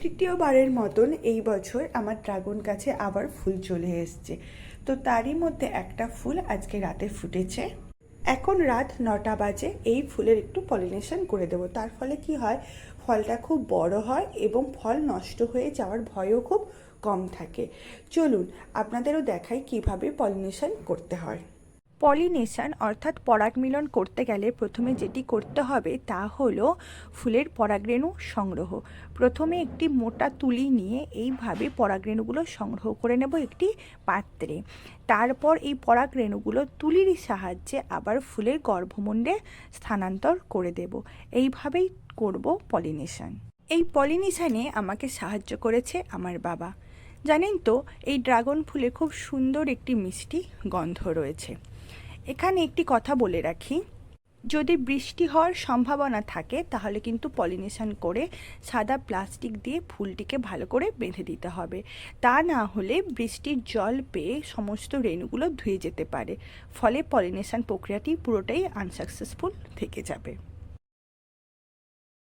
তৃতীয়বারের মতন এই বছর আমার ড্রাগন গাছে আবার ফুল চলে এসছে। তো তারই মধ্যে একটা ফুল আজকে রাতে ফুটেছে। এখন রাত নটা বাজে, এই ফুলের একটু পলিনেশন করে দেবো। তার ফলে কি হয়, ফলটা খুব বড় হয় এবং ফল নষ্ট হয়ে যাওয়ার ভয়ও খুব কম থাকে। চলুন, আপনাদেরও দেখাই কীভাবে পলিনেশন করতে হয়। পলিনেশন অর্থাৎ পরাগমিলন করতে গেলে প্রথমে যেটি করতে হবে তা হলো ফুলের পরাগরেণু সংগ্রহ। প্রথমে একটি মোটা তুলি নিয়ে এইভাবে পরাগরেণুগুলো সংগ্রহ করে নেব একটি পাত্রে। তারপর এই পরাগরেণুগুলো তুলির সাহায্যে আবার ফুলের গর্ভমুণ্ডে স্থানান্তর করে দেব। এইভাবেই করব পলিনেশন। এই পলিনেশনে আমাকে সাহায্য করেছে আমার বাবা। জানেন তো, এই ড্রাগন ফুলে খুব সুন্দর একটি মিষ্টি গন্ধ রয়েছে। এখানে একটি কথা বলে রাখি, যদি বৃষ্টি হওয়ার সম্ভাবনা থাকে, তাহলে কিন্তু পলিনেশন করে সাদা প্লাস্টিক দিয়ে ফুলটিকে ভালো করে বেঁধে দিতে হবে। তা না হলে বৃষ্টির জল পেয়ে সমস্ত রেণুগুলো ধুয়ে যেতে পারে। ফলে পলিনেশন প্রক্রিয়াটি পুরোটাই আনসাকসেসফুল থেকে যাবে।